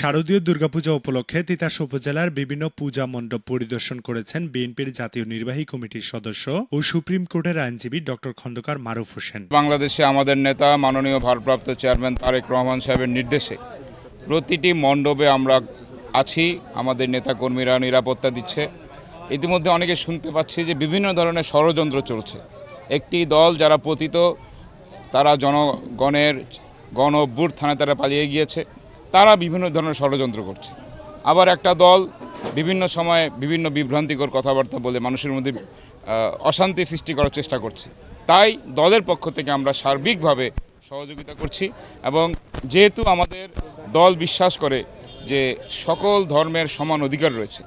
শারদীয় দুর্গাপূজা উপলক্ষে তিতাস উপজেলার বিভিন্ন পূজা মণ্ডপ পরিদর্শন করেছেন বিএনপির জাতীয় নির্বাহী কমিটির সদস্য ও সুপ্রিম কোর্টের আইনজীবী ডক্টর খন্দকার মারুফ হোসেন। বাংলাদেশে আমাদের নেতা, মাননীয় ভারপ্রাপ্ত চেয়ারম্যান তারেক রহমান সাহেবের নির্দেশে প্রতিটি মণ্ডপে আমরা আছি, আমাদের নেতাকর্মীরা নিরাপত্তা দিচ্ছে। ইতিমধ্যে অনেকে শুনতে পাচ্ছি যে বিভিন্ন ধরনের ষড়যন্ত্র চলছে। একটি দল যারা পতিত, তারা জনগণের গণ থানায় তারা পালিয়ে গিয়েছে। তারা বিভিন্ন ধরনের ষড়যন্ত্র করছে। আবার একটা দল বিভিন্ন সময়ে বিভিন্ন বিভ্রান্তিকর কথাবার্তা বলে মানুষের মধ্যে অশান্তি সৃষ্টি করার চেষ্টা করছে। তাই দলের পক্ষ থেকে আমরা সার্বিকভাবে সহযোগিতা করছি এবং যেহেতু আমাদের দল বিশ্বাস করে যে সকল ধর্মের সমান অধিকার রয়েছে,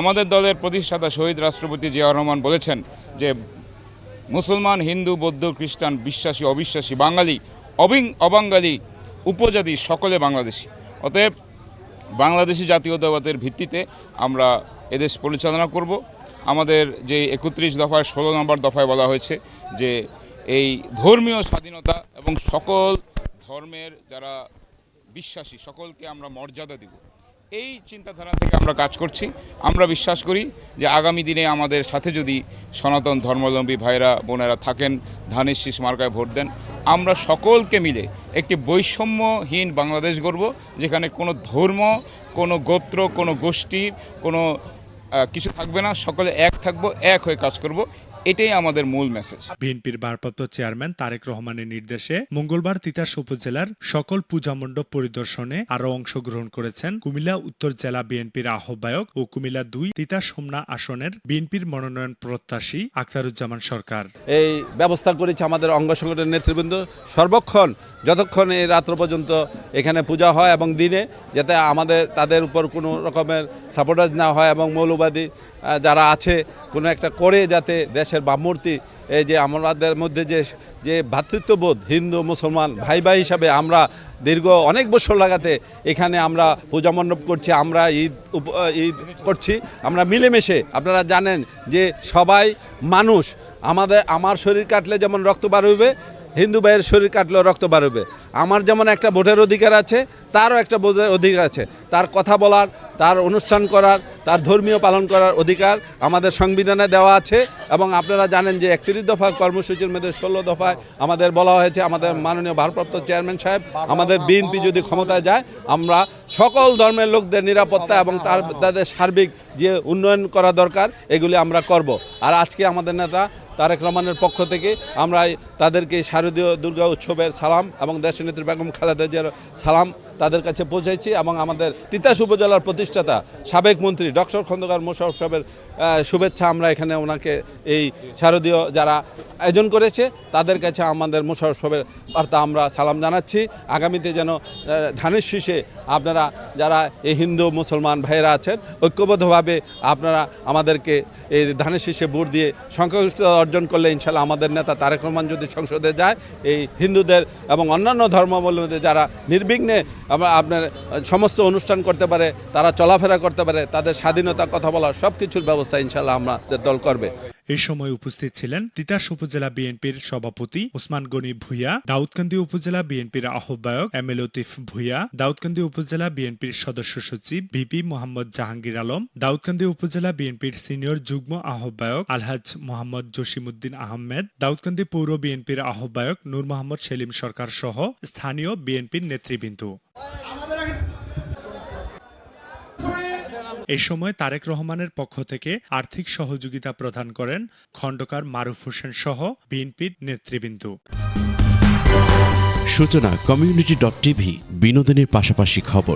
আমাদের দলের প্রতিষ্ঠাতা শহীদ রাষ্ট্রপতি জিয়া রহমান বলেছেন যে মুসলমান, হিন্দু, বৌদ্ধ, খ্রিস্টান, বিশ্বাসী, অবিশ্বাসী, বাঙালি, অবিং অবাঙ্গালি উপজাতি সকলে বাংলাদেশি। অতএব বাংলাদেশি জাতীয়তাবাদের ভিত্তিতে আমরা এদেশ পরিচালনা করব। আমাদের যে একত্রিশ দফায় ষোলো নম্বর দফায় বলা হয়েছে যে এই ধর্মীয় স্বাধীনতা এবং সকল ধর্মের যারা বিশ্বাসী সকলকে আমরা মর্যাদা দিব। এই চিন্তাধারা থেকে আমরা কাজ করছি। আমরা বিশ্বাস করি যে আগামী দিনে আমাদের সাথে যদি সনাতন ধর্মাবলম্বী ভাইরা বোনেরা থাকেন, ধানের শীষ মার্কায় ভোট দেন আমরা সকলকে মিলে একটি বৈষম্যহীন বাংলাদেশ গড়ব, যেখানে কোনো ধর্ম, কোনো গোত্র, কোনো গোষ্ঠীর কোনো কিছু থাকবে না। সকলে এক থাকব, এক হয়ে কাজ করব। এটাই আমাদের মূল মেসেজ বিএনপির ভারপ্রাপ্ত চেয়ারম্যান তারেক রহমানের নির্দেশে মঙ্গলবার তিতাস উপজেলার সকল পূজা মণ্ডপ পরিদর্শনে আরও অংশগ্রহণ করেছেন কুমিল্লা উত্তর জেলা বিএনপির আহ্বায়ক ও কুমিল্লা দুই তিতাস হোমনা আসনের বিএনপির মনোনয়ন প্রত্যাশী আখতারুজ্জামান সরকার। এই ব্যবস্থা করেছে আমাদের অঙ্গ সংগঠনের নেতৃবৃন্দ। সর্বক্ষণ যতক্ষণ এই রাত্র পর্যন্ত এখানে পূজা হয় এবং দিনে যাতে আমাদের তাদের উপর কোনো রকমের সাপোর্টাজ না হয় এবং মৌলবাদী আহ, যারা আছে কোনো একটা করে যাতে দেশের বামমূর্তি, এই যে আমাদের মধ্যে যে যে ভ্রাতৃত্ববোধ, হিন্দু, মুসলমান ভাই ভাই হিসাবে আমরা দীর্ঘ অনেক বছর লাগাতে এখানে আমরা পূজা মণ্ডপ করছি, আমরা ঈদ ঈদ করছি, আমরা মিলেমিশে। আপনারা জানেন যে সবাই মানুষ। আমাদের, আমার শরীর কাটলে যেমন রক্ত বার হইবে হিন্দু ভাইয়ের শরীর কাটলেও রক্ত বাড়বে। আমার যেমন একটা ভোটের অধিকার আছে, তারও একটা ভোটের অধিকার আছে। তার কথা বলার, তার অনুষ্ঠান করার, তার ধর্মীয় পালন করার অধিকার আমাদের সংবিধানে দেওয়া আছে এবং আপনারা জানেন যে একত্রিশ দফা কর্মসূচির মধ্যে ষোলো দফায় আমাদের বলা হয়েছে, আমাদের মাননীয় ভারপ্রাপ্ত চেয়ারম্যান সাহেব, আমাদের বিএনপি যদি ক্ষমতায় যায়, আমরা সকল ধর্মের লোকদের নিরাপত্তা এবং তার, তাদের সার্বিক যে উন্নয়ন করা দরকার, এগুলি আমরা করব। আর আজকে আমাদের নেতা তারেক রহমানের পক্ষ থেকে আমরা তাদেরকে শারদীয় দুর্গা উৎসবের সালাম এবং দেশনেত্রী বেগম খালেদা জিয়ার সালাম তাদের কাছে পৌঁছাইছি এবং আমাদের তিতাস উপজেলার প্রতিষ্ঠাতা সাবেক মন্ত্রী ডক্টর খন্দকার মোশারফ সাহেবের শুভেচ্ছা আমরা এখানে ওনাকে এই শারদীয় যারা আয়োজন করেছে, তাদের কাছে আমাদের মোশারফ সাহেবের বার্তা আমরা সালাম জানাচ্ছি। আগামীতে যেন ধানের শীষে আপনারা যারা এই হিন্দু মুসলমান ভাইয়েরা আছেন, ঐক্যবদ্ধভাবে আপনারা আমাদেরকে এই ধানের শীষে ভোট দিয়ে সংখ্যাগরিষ্ঠতা অর্জন করলে ইনশাল্লাহ আমাদের নেতা তারেক রহমান যদি সংসদে যায়, এই হিন্দুদের এবং অন্যান্য ধর্মাবলম্বীদের যারা নির্বিঘ্নে আমরা আপনার সমস্ত অনুষ্ঠান করতে পারে, তারা চলাফেরা করতে পারে, তাদের স্বাধীনতা, কথা বলার সব কিছুর ব্যবস্থা ইনশাল্লাহ আমাদের দল করবে। এই সময় উপস্থিত ছিলেন তিতাস উপজেলা বিএনপির সভাপতি ওসমান গনি ভুইয়া, দাউদকান্দি উপজেলা বিএনপির আহ্বায়ক এম এ লতিফ ভুইয়া, দাউদকান্দি উপজেলা বিএনপির সদস্য সচিব ভিপি মোহাম্মদ জাহাঙ্গীর আলম, দাউদকান্দি উপজেলা বিএনপির সিনিয়র যুগ্ম আহ্বায়ক আলহাজ মোহাম্মদ জসিমউদ্দিন আহমেদ, দাউদকান্দি পৌর বিএনপির আহ্বায়ক নূর মোহাম্মদ সেলিম সরকার সহ স্থানীয় বিএনপির নেতৃবৃন্দ। এই সময় তারেক রহমানের পক্ষ থেকে আর্থিক সহযোগিতা প্রদান করেন খণ্ডকার মারুফ হোসেন সহ বিএনপির নেতৃবৃন্দ। সূচনা কমিউনিটি ডট টিভি বিনোদনের পাশাপাশি খবর।